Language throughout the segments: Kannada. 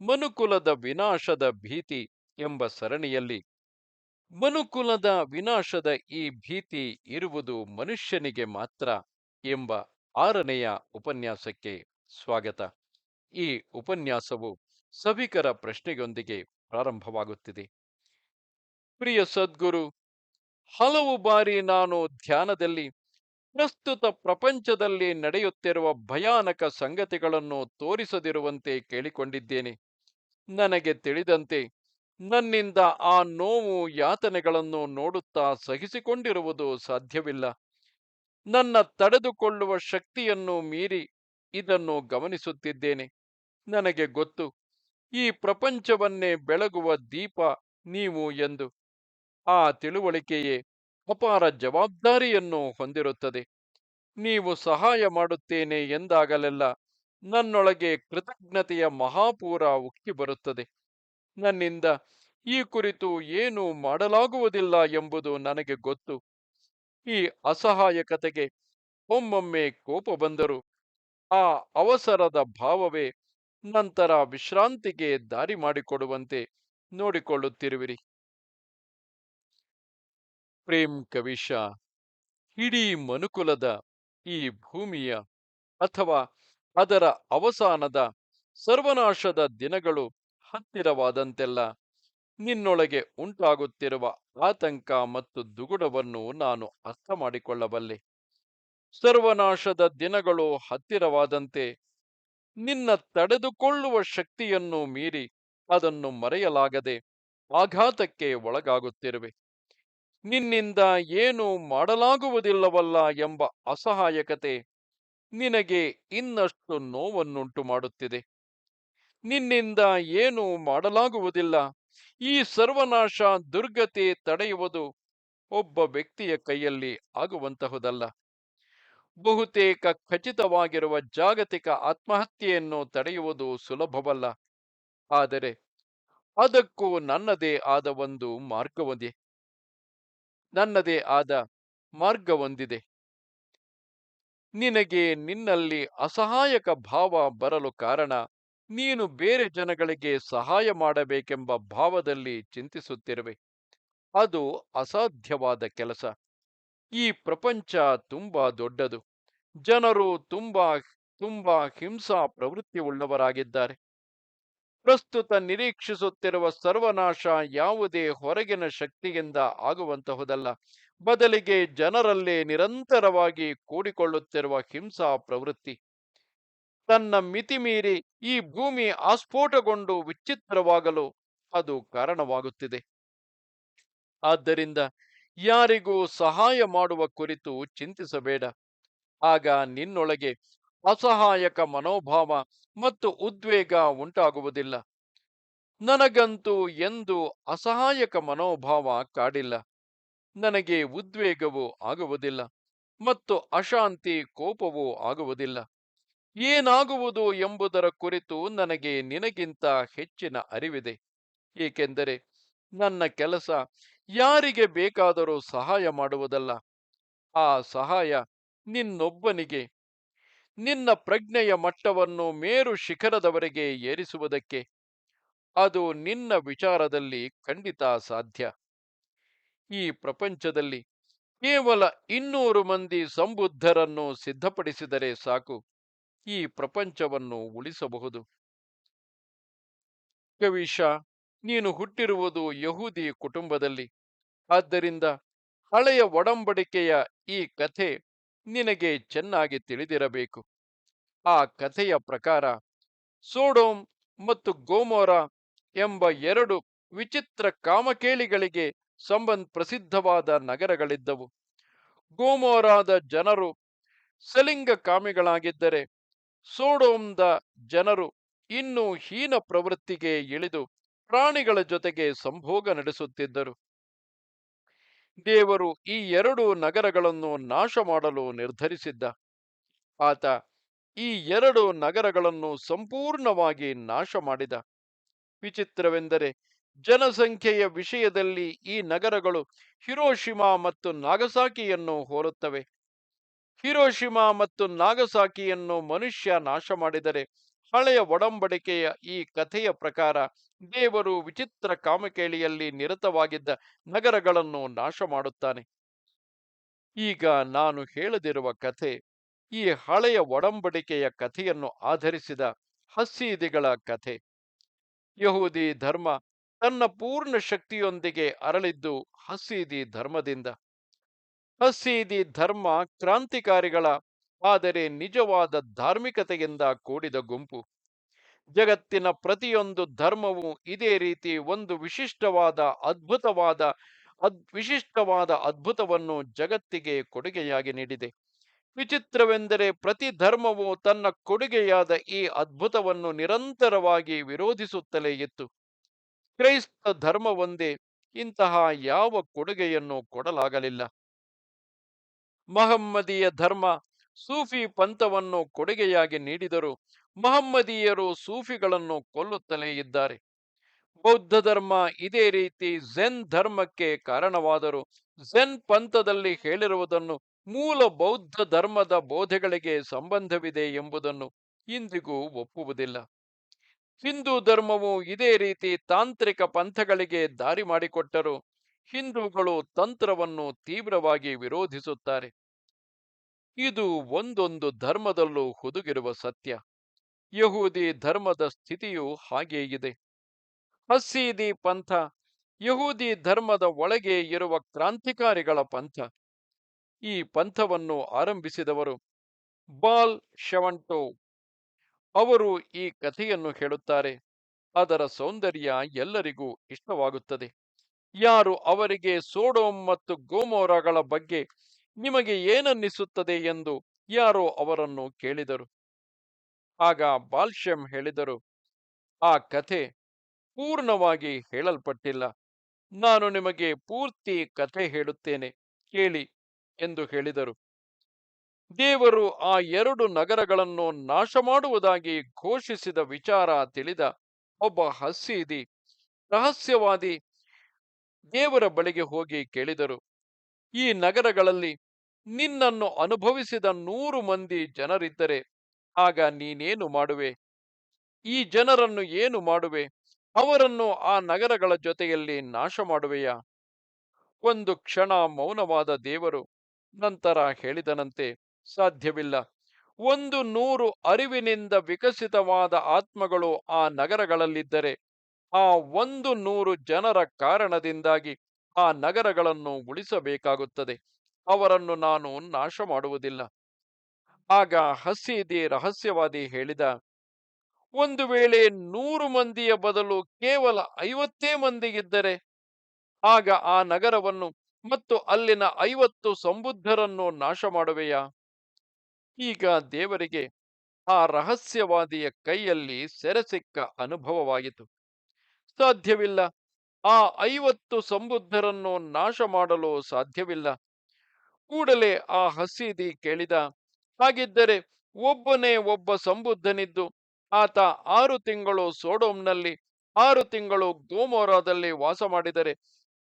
ಮನುಕುಲದ ವಿನಾಶದ ಭೀತಿ ಎಂಬ ಸರಣಿಯಲ್ಲಿ. ಮನುಕುಲದ ವಿನಾಶದ ಈ ಭೀತಿ ಇರುವುದು ಮನುಷ್ಯನಿಗೆ ಮಾತ್ರ ಎಂಬ ಆರನೆಯ ಉಪನ್ಯಾಸಕ್ಕೆ ಸ್ವಾಗತ. ಈ ಉಪನ್ಯಾಸವು ಸಭಿಕರ ಪ್ರಶ್ನೆಯೊಂದಿಗೆ ಪ್ರಾರಂಭವಾಗುತ್ತಿದೆ. ಪ್ರಿಯ ಸದ್ಗುರು, ಹಲವು ಬಾರಿ ನಾನು ಧ್ಯಾನದಲ್ಲಿ ಪ್ರಸ್ತುತ ಪ್ರಪಂಚದಲ್ಲಿ ನಡೆಯುತ್ತಿರುವ ಭಯಾನಕ ಸಂಗತಿಗಳನ್ನು ತೋರಿಸದಿರುವಂತೆ ಕೇಳಿಕೊಂಡಿದ್ದೇನೆ. ನನಗೆ ತಿಳಿದಂತೆ ನನ್ನಿಂದ ಆ ನೋವು ಯಾತನೆಗಳನ್ನು ನೋಡುತ್ತಾ ಸಹಿಸಿಕೊಂಡಿರುವುದು ಸಾಧ್ಯವಿಲ್ಲ. ನನ್ನ ತಡೆದುಕೊಳ್ಳುವ ಶಕ್ತಿಯನ್ನು ಮೀರಿ ಇದನ್ನು ಗಮನಿಸುತ್ತಿದ್ದೇನೆ. ನನಗೆ ಗೊತ್ತು, ಈ ಪ್ರಪಂಚವನ್ನೇ ಬೆಳಗುವ ದೀಪ ನೀವು ಎಂದು. ಆ ತಿಳುವಳಿಕೆಯೇ ಅಪಾರ ಜವಾಬ್ದಾರಿಯನ್ನು ಹೊಂದಿರುತ್ತದೆ. ನೀವು ಸಹಾಯ ಮಾಡುತ್ತೇನೆ ಎಂದಾಗಲೆಲ್ಲ ನನ್ನೊಳಗೆ ಕೃತಜ್ಞತೆಯ ಮಹಾಪೂರ ಉಕ್ಕಿ ಬರುತ್ತದೆ. ನನ್ನಿಂದ ಈ ಕುರಿತು ಏನೂ ಮಾಡಲಾಗುವುದಿಲ್ಲ ಎಂಬುದು ನನಗೆ ಗೊತ್ತು. ಈ ಅಸಹಾಯಕತೆಗೆ ಒಮ್ಮೊಮ್ಮೆ ಕೋಪ ಬಂದರು ಆ ಅವಸರದ ಭಾವವೇ ನಂತರ ವಿಶ್ರಾಂತಿಗೆ ದಾರಿ ಮಾಡಿಕೊಡುವಂತೆ ನೋಡಿಕೊಳ್ಳುತ್ತಿರುವಿರಿ. ಪ್ರೇಮ್ ಕವಿಶ, ಇಡೀ ಮನುಕುಲದ ಈ ಭೂಮಿಯ ಅಥವಾ ಅದರ ಅವಸಾನದ ಸರ್ವನಾಶದ ದಿನಗಳು ಹತ್ತಿರವಾದಂತೆಲ್ಲ ನಿನ್ನೊಳಗೆ ಉಂಟಾಗುತ್ತಿರುವ ಆತಂಕ ಮತ್ತು ದುಗುಡವನ್ನು ನಾನು ಅರ್ಥ ಮಾಡಿಕೊಳ್ಳಬಲ್ಲೆ ಸರ್ವನಾಶದ ದಿನಗಳು ಹತ್ತಿರವಾದಂತೆ ನಿನ್ನ ತಡೆದುಕೊಳ್ಳುವ ಶಕ್ತಿಯನ್ನು ಮೀರಿ ಅದನ್ನು ಮರೆಯಲಾಗದೆ ಆಘಾತಕ್ಕೆ ಒಳಗಾಗುತ್ತಿರುವೆ. ನಿನ್ನಿಂದ ಏನು ಮಾಡಲಾಗುವುದಿಲ್ಲವಲ್ಲ ಎಂಬ ಅಸಹಾಯಕತೆ ನಿನಗೆ ಇನ್ನಷ್ಟು ನೋವನ್ನುಂಟು ಮಾಡುತ್ತಿದೆ. ನಿನ್ನಿಂದ ಏನು ಮಾಡಲಾಗುವುದಿಲ್ಲ. ಈ ಸರ್ವನಾಶ ದುರ್ಗತಿ ತಡೆಯುವುದು ಒಬ್ಬ ವ್ಯಕ್ತಿಯ ಕೈಯಲ್ಲಿ ಆಗುವಂತಹುದಲ್ಲ. ಬಹುತೇಕ ಖಚಿತವಾಗಿರುವ ಜಾಗತಿಕ ಆತ್ಮಹತ್ಯೆಯನ್ನು ತಡೆಯುವುದು ಸುಲಭವಲ್ಲ. ಆದರೆ ಅದಕ್ಕೂ ನನ್ನದೇ ಆದ ಒಂದು ಮಾರ್ಗವೊಂದಿದೆ. ನನ್ನದೇ ಆದ ಮಾರ್ಗವೊಂದಿದೆ. ನಿನಗೆ ನಿನ್ನಲ್ಲಿ ಅಸಹಾಯಕ ಭಾವ ಬರಲು ಕಾರಣ ನೀನು ಬೇರೆ ಜನಗಳಿಗೆ ಸಹಾಯ ಮಾಡಬೇಕೆಂಬ ಭಾವದಲ್ಲಿ ಚಿಂತಿಸುತ್ತಿರುವೆ. ಅದು ಅಸಾಧ್ಯವಾದ ಕೆಲಸ. ಈ ಪ್ರಪಂಚ ತುಂಬಾ ದೊಡ್ಡದು. ಜನರು ತುಂಬಾ ತುಂಬಾ ಹಿಂಸಾ ಪ್ರವೃತ್ತಿ ಉಳ್ಳವರಾಗಿದ್ದಾರೆ ಪ್ರಸ್ತುತ ನಿರೀಕ್ಷಿಸುತ್ತಿರುವ ಸರ್ವನಾಶ ಯಾವುದೇ ಹೊರಗಿನ ಶಕ್ತಿಯಿಂದ ಆಗುವಂತಹುದಲ್ಲ. ಬದಲಿಗೆ ಜನರಲ್ಲೇ ನಿರಂತರವಾಗಿ ಕೂಡಿಕೊಳ್ಳುತ್ತಿರುವ ಹಿಂಸಾ ಪ್ರವೃತ್ತಿ. ತನ್ನ ಮಿತಿಮೀರಿ ಈ ಭೂಮಿ ಆಸ್ಫೋಟಗೊಂಡು ವಿಚಿತ್ರವಾಗಲು ಅದು ಕಾರಣವಾಗುತ್ತಿದೆ. ಆದ್ದರಿಂದ ಯಾರಿಗೂ ಸಹಾಯ ಮಾಡುವ ಕುರಿತು ಚಿಂತಿಸಬೇಡ. ಆಗ ನಿನ್ನೊಳಗೆ ಅಸಹಾಯಕ ಮನೋಭಾವ ಮತ್ತು ಉದ್ವೇಗ ಉಂಟಾಗುವುದಿಲ್ಲ. ನನಗಂತೂ ಎಂದು ಅಸಹಾಯಕ ಮನೋಭಾವ ಕಾಡಿಲ್ಲ. ನನಗೆ ಉದ್ವೇಗವೂ ಆಗುವುದಿಲ್ಲ ಮತ್ತು ಅಶಾಂತಿ ಕೋಪವೂ ಆಗುವುದಿಲ್ಲ. ಏನಾಗುವುದು ಎಂಬುದರ ಕುರಿತು ನನಗೆ ನಿನಗಿಂತ ಹೆಚ್ಚಿನ ಅರಿವಿದೆ. ಏಕೆಂದರೆ ನನ್ನ ಕೆಲಸ ಯಾರಿಗೆ ಬೇಕಾದರೂ ಸಹಾಯ ಮಾಡುವುದಲ್ಲ. ಆ ಸಹಾಯ ನಿನ್ನೊಬ್ಬನಿಗೆ ನಿನ್ನ ಪ್ರಜ್ಞೆಯ ಮಟ್ಟವನ್ನು ಮೇರು ಶಿಖರದವರೆಗೆ ಏರಿಸುವುದಕ್ಕೆ ಅದು ನಿನ್ನ ವಿಚಾರದಲ್ಲಿ ಖಂಡಿತ ಸಾಧ್ಯ. ಈ ಪ್ರಪಂಚದಲ್ಲಿ ಕೇವಲ ಇನ್ನೂರು ಮಂದಿ ಸಂಬುದ್ಧರನ್ನು ಸಿದ್ಧಪಡಿಸಿದರೆ ಸಾಕು, ಈ ಪ್ರಪಂಚವನ್ನು ಉಳಿಸಬಹುದು. ಕವಿಶ, ನೀನು ಹುಟ್ಟಿರುವುದು ಯಹೂದಿ ಕುಟುಂಬದಲ್ಲಿ, ಆದ್ದರಿಂದ ಹಳೆಯ ಒಡಂಬಡಿಕೆಯ ಈ ಕಥೆ ನಿನಗೆ ಚೆನ್ನಾಗಿ ತಿಳಿದಿರಬೇಕು. ಆ ಕಥೆಯ ಪ್ರಕಾರ ಸೋಡೋಮ್ ಮತ್ತು ಗೋಮೋರ ಎಂಬ ಎರಡು ವಿಚಿತ್ರ ಕಾಮಕೇಳಿಗಳಿಗೆ ಸಂಬಂಧ ಪ್ರಸಿದ್ಧವಾದ ನಗರಗಳಿದ್ದವು. ಗೋಮೋರಾದ ಜನರು ಸಲಿಂಗ ಕಾಮಿಗಳಾಗಿದ್ದರೆ ಸೋಡೋಮ್ದ ಜನರು ಇನ್ನೂ ಹೀನ ಪ್ರವೃತ್ತಿಗೆ ಇಳಿದು ಪ್ರಾಣಿಗಳ ಜೊತೆಗೆ ಸಂಭೋಗ ನಡೆಸುತ್ತಿದ್ದರು. ದೇವರು ಈ ಎರಡು ನಗರಗಳನ್ನು ನಾಶ ಮಾಡಲು ನಿರ್ಧರಿಸಿದ್ದ. ಆತ ಈ ಎರಡು ನಗರಗಳನ್ನು ಸಂಪೂರ್ಣವಾಗಿ ನಾಶ ಮಾಡಿದ ವಿಚಿತ್ರವೆಂದರೆ ಜನಸಂಖ್ಯೆಯ ವಿಷಯದಲ್ಲಿ ಈ ನಗರಗಳು ಹಿರೋಶಿಮಾ ಮತ್ತು ನಾಗಸಾಕಿಯನ್ನು ಹೋಲುತ್ತವೆ. ಹಿರೋಶಿಮಾ ಮತ್ತು ನಾಗಸಾಕಿಯನ್ನು ಮನುಷ್ಯ ನಾಶ ಮಾಡಿದರೆ ಹಳೆಯ ಒಡಂಬಡಿಕೆಯ ಈ ಕಥೆಯ ಪ್ರಕಾರ ದೇವರು ವಿಚಿತ್ರ ಕಾಮಕೇಳಿಯಲ್ಲಿ ನಿರತವಾಗಿದ್ದ ನಗರಗಳನ್ನು ನಾಶ ಮಾಡುತ್ತಾನೆ. ಈಗ ನಾನು ಹೇಳದಿರುವ ಕಥೆ ಈ ಹಳೆಯ ಒಡಂಬಡಿಕೆಯ ಕಥೆಯನ್ನು ಆಧರಿಸಿದ ಹಸೀದಿಗಳ ಕಥೆ. ಯಹೂದಿ ಧರ್ಮ ತನ್ನ ಪೂರ್ಣ ಶಕ್ತಿಯೊಂದಿಗೆ ಅರಳಿದ್ದು ಹಸೀದಿ ಧರ್ಮದಿಂದ. ಹಸೀದಿ ಧರ್ಮ ಕ್ರಾಂತಿಕಾರಿಗಳ ಆದರೆ ನಿಜವಾದ ಧಾರ್ಮಿಕತೆಯಿಂದ ಕೂಡಿದ ಗುಂಪು. ಜಗತ್ತಿನ ಪ್ರತಿಯೊಂದು ಧರ್ಮವು ಇದೇ ರೀತಿ ಒಂದು ವಿಶಿಷ್ಟವಾದ ಅದ್ಭುತವಾದ ಅದ್ ವಿಶಿಷ್ಟವಾದ ಅದ್ಭುತವನ್ನು ಜಗತ್ತಿಗೆ ಕೊಡುಗೆಯಾಗಿ ನೀಡಿದೆ. ವಿಚಿತ್ರವೆಂದರೆ ಪ್ರತಿ ಧರ್ಮವು ತನ್ನ ಕೊಡುಗೆಯಾದ ಈ ಅದ್ಭುತವನ್ನು ನಿರಂತರವಾಗಿ ವಿರೋಧಿಸುತ್ತಲೇ ಇತ್ತು. ಕ್ರೈಸ್ತ ಧರ್ಮವೊಂದೇ ಇಂತಹ ಯಾವ ಕೊಡುಗೆಯನ್ನು ಕೊಡಲಾಗಲಿಲ್ಲ. ಮಹಮ್ಮದಿಯ ಧರ್ಮ ಸೂಫಿ ಪಂಥವನ್ನು ಕೊಡುಗೆಯಾಗಿ ನೀಡಿದರು. ಮಹಮ್ಮದೀಯರು ಸೂಫಿಗಳನ್ನು ಕೊಲ್ಲುತ್ತಲೇ ಇದ್ದಾರೆ. ಬೌದ್ಧ ಧರ್ಮ ಇದೇ ರೀತಿ ಝೆನ್ ಧರ್ಮಕ್ಕೆ ಕಾರಣವಾದರು. ಝೆನ್ ಪಂಥದಲ್ಲಿ ಹೇಳಿರುವುದನ್ನು ಮೂಲ ಬೌದ್ಧ ಧರ್ಮದ ಬೋಧೆಗಳಿಗೆ ಸಂಬಂಧವಿದೆ ಎಂಬುದನ್ನು ಇಂದಿಗೂ ಒಪ್ಪುವುದಿಲ್ಲ. ಹಿಂದೂ ಧರ್ಮವು ಇದೇ ರೀತಿ ತಾಂತ್ರಿಕ ಪಂಥಗಳಿಗೆ ದಾರಿ ಮಾಡಿಕೊಟ್ಟರು. ಹಿಂದೂಗಳು ತಂತ್ರವನ್ನು ತೀವ್ರವಾಗಿ ವಿರೋಧಿಸುತ್ತಾರೆ. ಇದು ಒಂದೊಂದು ಧರ್ಮದಲ್ಲೂ ಹುದುಗಿರುವ ಸತ್ಯ. ಯಹೂದಿ ಧರ್ಮದ ಸ್ಥಿತಿಯು ಹಾಗೇ ಇದೆ. ಹಸೀದಿ ಪಂಥ, ಯಹೂದಿ ಧರ್ಮದ ಒಳಗೆ ಇರುವ ಕ್ರಾಂತಿಕಾರಿಗಳ ಪಂಥ. ಈ ಪಂಥವನ್ನು ಆರಂಭಿಸಿದವರು ಬಾಲ್ ಶವಂಟೋ. ಅವರು ಈ ಕಥೆಯನ್ನು ಹೇಳುತ್ತಾರೆ. ಅದರ ಸೌಂದರ್ಯ ಎಲ್ಲರಿಗೂ ಇಷ್ಟವಾಗುತ್ತದೆ. ಯಾರು ಅವರಿಗೆ ಸೋಡೋಮ್ ಮತ್ತು ಗೋಮೋರಗಳ ಬಗ್ಗೆ ನಿಮಗೆ ಏನನ್ನಿಸುತ್ತದೆ ಎಂದು ಯಾರೋ ಅವರನ್ನು ಕೇಳಿದರು. ಆಗ ಬಾಲ್ಶಂ ಹೇಳಿದರು, ಆ ಕಥೆ ಪೂರ್ಣವಾಗಿ ಹೇಳಲ್ಪಟ್ಟಿಲ್ಲ. ನಾನು ನಿಮಗೆ ಪೂರ್ತಿ ಕಥೆ ಹೇಳುತ್ತೇನೆ, ಕೇಳಿ ಎಂದು ಹೇಳಿದರು. ದೇವರು ಆ ಎರಡು ನಗರಗಳನ್ನು ನಾಶ ಮಾಡುವುದಾಗಿ ಘೋಷಿಸಿದ ವಿಚಾರ ತಿಳಿದ ಒಬ್ಬ ಹಸೀದಿ, ರಹಸ್ಯವಾದಿ ದೇವರ ಬಳಿಗೆ ಹೋಗಿ ಕೇಳಿದರು. ಈ ನಗರಗಳಲ್ಲಿ ನಿನ್ನನ್ನು ಅನುಭವಿಸಿದ ನೂರು ಮಂದಿ ಜನರಿದ್ದರೆ ಆಗ ನೀನೇನು ಮಾಡುವೆ? ಈ ಜನರನ್ನು ಏನು ಮಾಡುವೆ? ಅವರನ್ನು ಆ ನಗರಗಳ ಜೊತೆಯಲ್ಲಿ ನಾಶ ಮಾಡುವೆಯಾ ಒಂದು ಕ್ಷಣ ಮೌನವಾದ ದೇವರು ನಂತರ ಹೇಳಿದನಂತೆ, ಸಾಧ್ಯವಿಲ್ಲ. ಒಂದು ನೂರು ಅರಿವಿನಿಂದ ವಿಕಸಿತವಾದ ಆತ್ಮಗಳು ಆ ನಗರಗಳಲ್ಲಿದ್ದರೆ, ಆ ಒಂದು ನೂರು ಜನರ ಕಾರಣದಿಂದಾಗಿ ಆ ನಗರಗಳನ್ನು ಉಳಿಸಬೇಕಾಗುತ್ತದೆ. ಅವರನ್ನು ನಾನು ನಾಶ ಮಾಡುವುದಿಲ್ಲ ಆಗ ಹಸೀದಿ ರಹಸ್ಯವಾದಿ ಹೇಳಿದ, ಒಂದು ವೇಳೆ ನೂರು ಮಂದಿಯ ಬದಲು ಕೇವಲ ಐವತ್ತೇ ಮಂದಿಗಿದ್ದರೆ, ಆಗ ಆ ನಗರವನ್ನು ಮತ್ತು ಅಲ್ಲಿನ ಐವತ್ತು ಸಂಬುದ್ಧರನ್ನು ನಾಶ ಮಾಡುವೆಯಾ ಈಗ ದೇವರಿಗೆ ಆ ರಹಸ್ಯವಾದಿಯ ಕೈಯಲ್ಲಿ ಸೆರೆಸಿಕ್ಕ ಅನುಭವವಾಯಿತು ಸಾಧ್ಯವಿಲ್ಲ. ಆ ಐವತ್ತು ಸಂಬುದ್ಧರನ್ನು ನಾಶ ಮಾಡಲು ಸಾಧ್ಯವಿಲ್ಲ. ಕೂಡಲೇ ಆ ಹಸೀದಿ ಕೇಳಿದ, ಹಾಗಿದ್ದರೆ ಒಬ್ಬನೇ ಒಬ್ಬ ಸಂಬುದ್ಧನಿದ್ದು, ಆತ ಆರು ತಿಂಗಳು ಸೋಡೋಮ್ನಲ್ಲಿ, ಆರು ತಿಂಗಳು ಗೋಮೋರಾದಲ್ಲಿ ವಾಸ ಮಾಡಿದರೆ,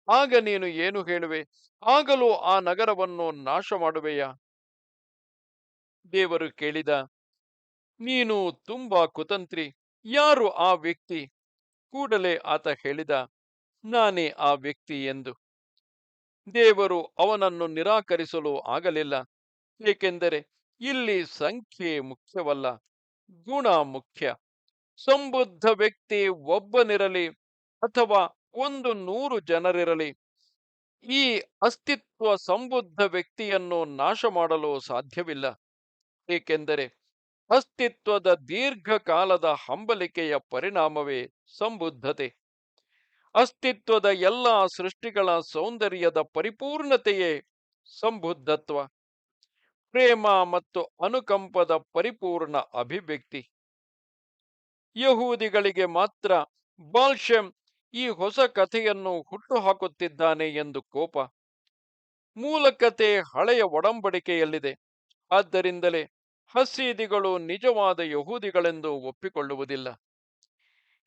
ಆಗ ನೀನು ಏನು ಹೇಳುವೆ? ಆಗಲೂ ಆ ನಗರವನ್ನು ನಾಶ ಮಾಡುವೆಯಾ ದೇವರು ಕೇಳಿದ, ನೀನು ತುಂಬಾ ಕುತಂತ್ರಿ, ಯಾರು ಆ ವ್ಯಕ್ತಿ? ಕೂಡಲೇ ಆತ ಹೇಳಿದ, ನಾನೇ ಆ ವ್ಯಕ್ತಿ ಎಂದು. ದೇವರು ಅವನನ್ನು ನಿರಾಕರಿಸಲು ಆಗಲಿಲ್ಲ. ಏಕೆಂದರೆ ಇಲ್ಲಿ ಸಂಖ್ಯೆ ಮುಖ್ಯವಲ್ಲ, ಗುಣ ಮುಖ್ಯ. ಸಂಬುದ್ಧ ವ್ಯಕ್ತಿ ಒಬ್ಬನಿರಲಿ ಅಥವಾ ಒಂದು ನೂರು ಜನರಿರಲಿ, ಈ ಅಸ್ತಿತ್ವ ಸಂಬುದ್ಧ ವ್ಯಕ್ತಿಯನ್ನು ನಾಶ ಮಾಡಲು ಸಾಧ್ಯವಿಲ್ಲ. ಏಕೆಂದರೆ ಅಸ್ತಿತ್ವದ ದೀರ್ಘಕಾಲದ ಹಂಬಲಿಕೆಯ ಪರಿಣಾಮವೇ ಸಂಬುದ್ಧತೆ. ಅಸ್ತಿತ್ವದ ಎಲ್ಲ ಸೃಷ್ಟಿಗಳ ಸೌಂದರ್ಯದ ಪರಿಪೂರ್ಣತೆಯೇ ಸಂಬುದ್ಧತ್ವ. ಪ್ರೇಮ ಮತ್ತು ಅನುಕಂಪದ ಪರಿಪೂರ್ಣ ಅಭಿವ್ಯಕ್ತಿ. ಯಹೂದಿಗಳಿಗೆ ಮಾತ್ರ ಬಾಲ್ಶೆಮ್ ಈ ಹೊಸ ಕಥೆಯನ್ನು ಹುಟ್ಟುಹಾಕುತ್ತಿದ್ದಾನೆ ಎಂದು ಕೋಪ. ಮೂಲ ಕತೆ ಹಳೆಯ ಒಡಂಬಡಿಕೆಯಲ್ಲಿದೆ. ಆದ್ದರಿಂದಲೇ ಹಸೀದಿಗಳು ನಿಜವಾದ ಯಹೂದಿಗಳೆಂದು ಒಪ್ಪಿಕೊಳ್ಳುವುದಿಲ್ಲ.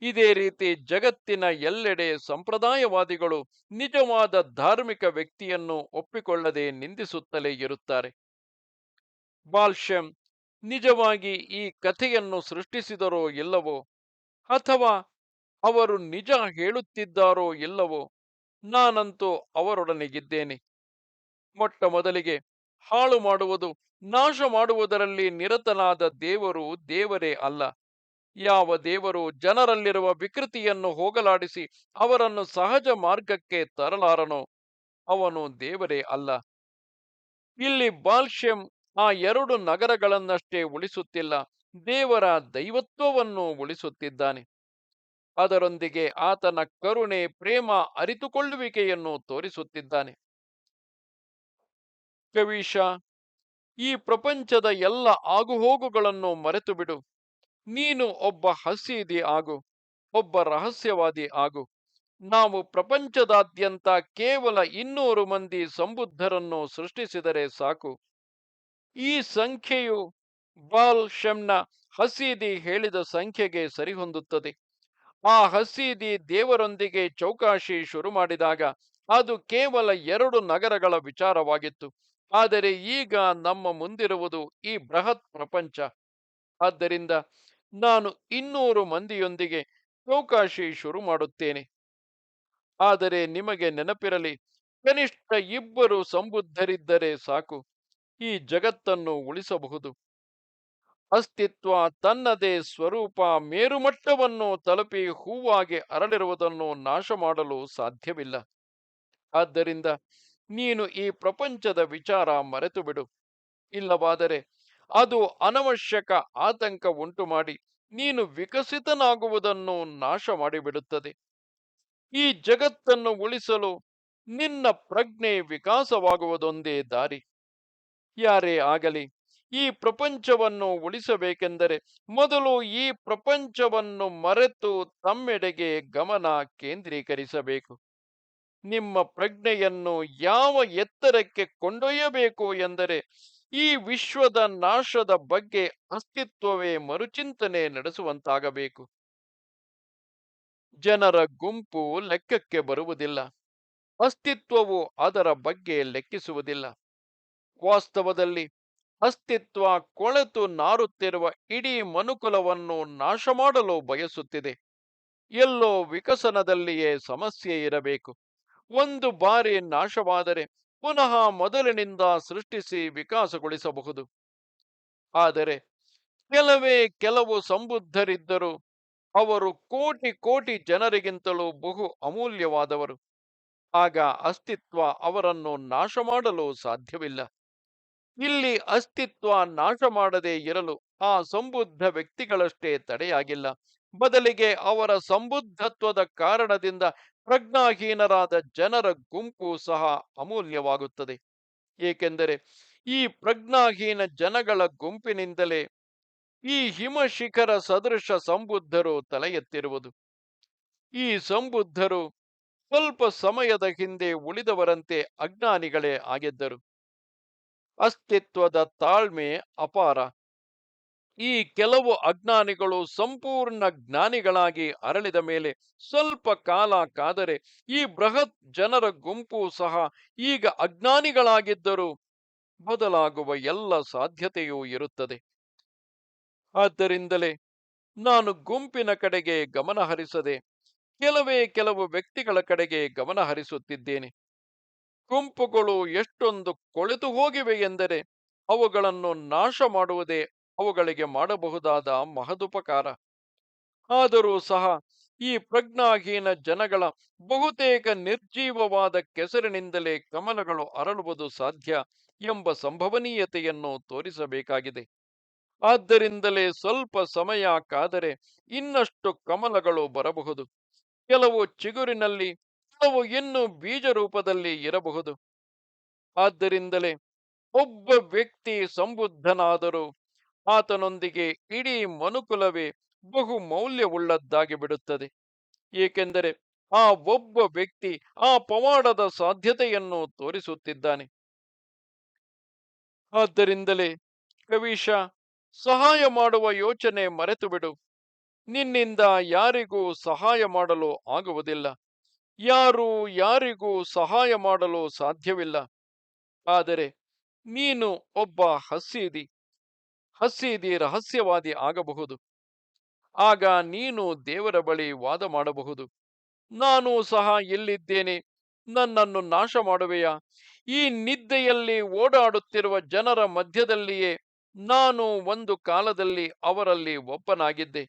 ಇದೇ ರೀತಿ ಜಗತ್ತಿನ ಎಲ್ಲೆಡೆ ಸಂಪ್ರದಾಯವಾದಿಗಳು ನಿಜವಾದ ಧಾರ್ಮಿಕ ವ್ಯಕ್ತಿಯನ್ನು ಒಪ್ಪಿಕೊಳ್ಳದೆ ನಿಂದಿಸುತ್ತಲೇ ಇರುತ್ತಾರೆ. ಬಾಲ್ಶೆಮ್ ನಿಜವಾಗಿ ಈ ಕಥೆಯನ್ನು ಸೃಷ್ಟಿಸಿದರೋ ಇಲ್ಲವೋ? ಅಥವಾ ಅವರು ನಿಜ ಹೇಳುತ್ತಿದ್ದಾರೋ ಇಲ್ಲವೋ? ನಾನಂತೂ ಅವರೊಡನೆಗಿದ್ದೇನೆ. ಮೊಟ್ಟ ಮೊದಲಿಗೆ ಹಾಳು ಮಾಡುವುದು ನಾಶ ಮಾಡುವುದರಲ್ಲಿ ನಿರತನಾದ ದೇವರು ದೇವರೇ ಅಲ್ಲ. ಯಾವ ದೇವರು ಜನರಲ್ಲಿರುವ ವಿಕೃತಿಯನ್ನು ಹೋಗಲಾಡಿಸಿ ಅವರನ್ನು ಸಹಜ ಮಾರ್ಗಕ್ಕೆ ತರಲಾರನು ಅವನು ದೇವರೇ ಅಲ್ಲ. ಇಲ್ಲಿ ಬಾಲ್ಶ್ಯಂ ಆ ಎರಡು ನಗರಗಳನ್ನಷ್ಟೇ ಉಳಿಸುತ್ತಿಲ್ಲ, ದೇವರ ದೈವತ್ವವನ್ನು ಉಳಿಸುತ್ತಿದ್ದಾನೆ. ಅದರೊಂದಿಗೆ ಆತನ ಕರುಣೆ, ಪ್ರೇಮ ಅರಿತುಕೊಳ್ಳುವಿಕೆಯನ್ನು ತೋರಿಸುತ್ತಿದ್ದಾನೆ. ಕವೀಶ ಈ ಪ್ರಪಂಚದ ಎಲ್ಲ ಆಗುಹೋಗುಗಳನ್ನು ಮರೆತು ಬಿಡು ನೀನು ಒಬ್ಬ ಹಸೀದಿ ಆಗು, ಒಬ್ಬ ರಹಸ್ಯವಾದಿ ಆಗು. ನಾವು ಪ್ರಪಂಚದಾದ್ಯಂತ ಕೇವಲ ಇನ್ನೂರು ಮಂದಿ ಸಂಬುದ್ಧರನ್ನು ಸೃಷ್ಟಿಸಿದರೆ ಸಾಕು. ಈ ಸಂಖ್ಯೆಯು ಬಾಲ್ ಶಮ್ನ ಹಸೀದಿ ಹೇಳಿದ ಸಂಖ್ಯೆಗೆ ಸರಿಹೊಂದುತ್ತದೆ. ಆ ಹಸೀದಿ ದೇವರೊಂದಿಗೆ ಚೌಕಾಶಿ ಶುರು ಮಾಡಿದಾಗ ಅದು ಕೇವಲ ಎರಡು ನಗರಗಳ ವಿಚಾರವಾಗಿತ್ತು. ಆದರೆ ಈಗ ನಮ್ಮ ಮುಂದಿರುವುದು ಈ ಬೃಹತ್ ಪ್ರಪಂಚ. ಆದ್ದರಿಂದ ನಾನು ಇನ್ನೂರು ಮಂದಿಯೊಂದಿಗೆ ಚೌಕಾಶಿ ಶುರು ಮಾಡುತ್ತೇನೆ. ಆದರೆ ನಿಮಗೆ ನೆನಪಿರಲಿ, ಕನಿಷ್ಠ ಇಬ್ಬರು ಸಂಬುದ್ಧರಿದ್ದರೆ ಸಾಕು. ಈ ಜಗತ್ತನ್ನು ಉಳಿಸಬಹುದು. ಅಸ್ತಿತ್ವ ತನ್ನದೇ ಸ್ವರೂಪ ಮೇರುಮಟ್ಟವನ್ನು ತಲುಪಿ ಹೂವಾಗಿ ಅರಳಿರುವುದನ್ನು ನಾಶ ಮಾಡಲು ಸಾಧ್ಯವಿಲ್ಲ. ಆದ್ದರಿಂದ ನೀನು ಈ ಪ್ರಪಂಚದ ವಿಚಾರ ಮರೆತು ಬಿಡು ಇಲ್ಲವಾದರೆ ಅದು ಅನವಶ್ಯಕ ಆತಂಕ ಉಂಟು ಮಾಡಿ ನೀನು ವಿಕಸಿತನಾಗುವುದನ್ನು ನಾಶ ಮಾಡಿಬಿಡುತ್ತದೆ. ಈ ಜಗತ್ತನ್ನು ಉಳಿಸಲು ನಿನ್ನ ಪ್ರಜ್ಞೆ ವಿಕಾಸವಾಗುವುದೊಂದೇ ದಾರಿ. ಯಾರೇ ಆಗಲಿ, ಈ ಪ್ರಪಂಚವನ್ನು ಉಳಿಸಬೇಕೆಂದರೆ ಮೊದಲು ಈ ಪ್ರಪಂಚವನ್ನು ಮರೆತು ತಮ್ಮೆಡೆಗೆ ಗಮನ ಕೇಂದ್ರೀಕರಿಸಬೇಕು. ನಿಮ್ಮ ಪ್ರಜ್ಞೆಯನ್ನು ಯಾವ ಎತ್ತರಕ್ಕೆ ಕೊಂಡೊಯ್ಯಬೇಕು ಎಂದರೆ ಈ ವಿಶ್ವದ ನಾಶದ ಬಗ್ಗೆ ಅಸ್ತಿತ್ವವೇ ಮರುಚಿಂತನೆ ನಡೆಸುವಂತಾಗಬೇಕು. ಜನರ ಗುಂಪು ಲೆಕ್ಕಕ್ಕೆ ಬರುವುದಿಲ್ಲ. ಅಸ್ತಿತ್ವವು ಅದರ ಬಗ್ಗೆ ಲೆಕ್ಕಿಸುವುದಿಲ್ಲ. ವಾಸ್ತವದಲ್ಲಿ ಅಸ್ತಿತ್ವ ಕೊಳೆತು ನಾರುತ್ತಿರುವ ಇಡೀ ಮನುಕುಲವನ್ನು ನಾಶ ಮಾಡಲು ಬಯಸುತ್ತಿದೆ. ಎಲ್ಲೋ ವಿಕಸನದಲ್ಲಿಯೇ ಸಮಸ್ಯೆ ಇರಬೇಕು. ಒಂದು ಬಾರಿ ನಾಶವಾದರೆ ಪುನಃ ಮೊದಲಿನಿಂದ ಸೃಷ್ಟಿಸಿ ವಿಕಾಸಗೊಳಿಸಬಹುದು. ಆದರೆ ಕೆಲವೇ ಕೆಲವು ಸಂಬುದ್ಧರಿದ್ದರು ಅವರು ಕೋಟಿ ಕೋಟಿ ಜನರಿಗಿಂತಲೂ ಬಹು ಅಮೂಲ್ಯವಾದವರು. ಆಗ ಅಸ್ತಿತ್ವ ಅವರನ್ನು ನಾಶ ಮಾಡಲು ಸಾಧ್ಯವಿಲ್ಲ. ಇಲ್ಲಿ ಅಸ್ತಿತ್ವ ನಾಶ ಮಾಡದೇ ಇರಲು ಆ ಸಂಬುದ್ಧ ವ್ಯಕ್ತಿಗಳಷ್ಟೇ ತಡೆಯಾಗಿಲ್ಲ. ಬದಲಿಗೆ ಅವರ ಸಂಬುದ್ಧತ್ವದ ಕಾರಣದಿಂದ ಪ್ರಜ್ಞಾಹೀನರಾದ ಜನರ ಗುಂಪು ಸಹ ಅಮೂಲ್ಯವಾಗುತ್ತದೆ. ಏಕೆಂದರೆ ಈ ಪ್ರಜ್ಞಾಹೀನ ಜನಗಳ ಗುಂಪಿನಿಂದಲೇ ಈ ಹಿಮಶಿಖರ ಸದೃಶ ಸಂಬುದ್ಧರು ತಲೆ ಎತ್ತಿರುವುದು ಈ ಸಂಬುದ್ಧರು ಸ್ವಲ್ಪ ಸಮಯದ ಹಿಂದೆ ಉಳಿದವರಂತೆ ಅಜ್ಞಾನಿಗಳೇ ಆಗಿದ್ದರು. ಅಸ್ತಿತ್ವದ ತಾಳ್ಮೆ ಅಪಾರ. ಈ ಕೆಲವು ಅಜ್ಞಾನಿಗಳು ಸಂಪೂರ್ಣ ಜ್ಞಾನಿಗಳಾಗಿ ಅರಳಿದ ಮೇಲೆ ಸ್ವಲ್ಪ ಕಾಲ ಕಾದರೆ ಈ ಬೃಹತ್ ಜನರ ಗುಂಪು ಸಹ ಈಗ ಅಜ್ಞಾನಿಗಳಾಗಿದ್ದರೂ ಬದಲಾಗುವ ಎಲ್ಲ ಸಾಧ್ಯತೆಯೂ ಇರುತ್ತದೆ. ಆದ್ದರಿಂದಲೇ ನಾನು ಗುಂಪಿನ ಕಡೆಗೆ ಗಮನ ಹರಿಸದೆ ಕೆಲವೇ ಕೆಲವು ವ್ಯಕ್ತಿಗಳ ಕಡೆಗೆ ಗಮನ ಹರಿಸುತ್ತಿದ್ದೇನೆ ಗುಂಪುಗಳು ಎಷ್ಟೊಂದು ಕೊಳೆತು ಹೋಗಿವೆ ಎಂದರೆ ಅವುಗಳನ್ನು ನಾಶ ಮಾಡುವುದೇ ಅವುಗಳಿಗೆ ಮಾಡಬಹುದಾದ ಮಹದುಪಕಾರ. ಆದರೂ ಸಹ ಈ ಪ್ರಜ್ಞಾಹೀನ ಜನಗಳ ಬಹುತೇಕ ನಿರ್ಜೀವವಾದ ಕೆಸರಿನಿಂದಲೇ ಕಮಲಗಳು ಅರಳುವುದು ಸಾಧ್ಯ ಎಂಬ ಸಂಭವನೀಯತೆಯನ್ನು ತೋರಿಸಬೇಕಾಗಿದೆ. ಆದ್ದರಿಂದಲೇ ಸ್ವಲ್ಪ ಸಮಯ ಕಾದರೆ ಇನ್ನಷ್ಟು ಕಮಲಗಳು ಬರಬಹುದು. ಕೆಲವು ಚಿಗುರಿನಲ್ಲಿ, ಕೆಲವು ಇನ್ನು ಬೀಜ ರೂಪದಲ್ಲಿ ಇರಬಹುದು. ಆದ್ದರಿಂದಲೇ ಒಬ್ಬ ವ್ಯಕ್ತಿ ಸಂಬುದ್ಧನಾದರೂ ಆತನೊಂದಿಗೆ ಇಡೀ ಮನುಕುಲವೇ ಬಹು ಮೌಲ್ಯವುಳ್ಳದ್ದಾಗಿ ಬಿಡುತ್ತದೆ. ಏಕೆಂದರೆ ಆ ಒಬ್ಬ ವ್ಯಕ್ತಿ ಆ ಪವಾಡದ ಸಾಧ್ಯತೆಯನ್ನು ತೋರಿಸುತ್ತಿದ್ದಾನೆ. ಆದ್ದರಿಂದಲೇ ಕವೀಶ, ಸಹಾಯ ಮಾಡುವ ಯೋಚನೆ ಮರೆತು ಬಿಡು ನಿನ್ನಿಂದ ಯಾರಿಗೂ ಸಹಾಯ ಮಾಡಲು ಆಗುವುದಿಲ್ಲ. ಯಾರು ಯಾರಿಗೂ ಸಹಾಯ ಮಾಡಲು ಸಾಧ್ಯವಿಲ್ಲ. ಆದರೆ ನೀನು ಒಬ್ಬ ಹಸ್ಸೀದಿ ಹಸ್ಸೀದಿ ರಹಸ್ಯವಾದಿ ಆಗಬಹುದು. ಆಗ ನೀನು ದೇವರ ಬಳಿ ವಾದ ಮಾಡಬಹುದು. ನಾನು ಸಹ ಎಲ್ಲಿದ್ದೇನೆ? ನನ್ನನ್ನು ನಾಶ ಮಾಡುವೆಯಾ? ಈ ನಿದ್ದೆಯಲ್ಲಿ ಓಡಾಡುತ್ತಿರುವ ಜನರ ಮಧ್ಯದಲ್ಲಿಯೇ ನಾನು ಒಂದು ಕಾಲದಲ್ಲಿ ಅವರಲ್ಲಿ ಒಬ್ಬನಾಗಿದ್ದೆ.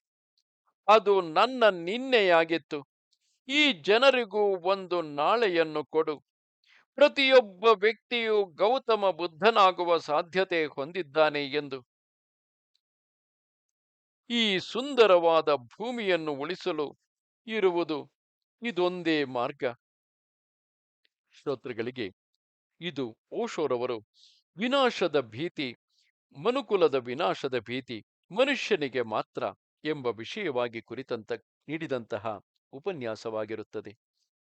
ಅದು ನನ್ನ ನಿನ್ನೆಯಾಗಿತ್ತು. ಈ ಜನರಿಗೂ ಒಂದು ನಾಳೆಯನ್ನು ಕೊಡು. ಪ್ರತಿಯೊಬ್ಬ ವ್ಯಕ್ತಿಯು ಗೌತಮ ಬುದ್ಧನಾಗುವ ಸಾಧ್ಯತೆ ಹೊಂದಿದ್ದಾನೆ ಎಂದು. ಈ ಸುಂದರವಾದ ಭೂಮಿಯನ್ನು ಉಳಿಸಲು ಇರುವುದು ಇದೊಂದೇ ಮಾರ್ಗ. ಶ್ರೋತೃಗಳಿಗೆ, ಇದು ಓಶೋರವರು ವಿನಾಶದ ಭೀತಿ, ಮನುಕುಲದ ವಿನಾಶದ ಭೀತಿ, ಮನುಷ್ಯನಿಗೆ ಮಾತ್ರ ಎಂಬ ವಿಷಯವಾಗಿ ಕುರಿತಂತ, ನೀಡಿದಂತಹ ಉಪನ್ಯಾಸವಾಗಿರುತ್ತದೆ.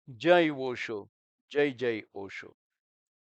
ಜೈ ಓಶೋ, ಜೈ ಜೈ ಓಶೋ.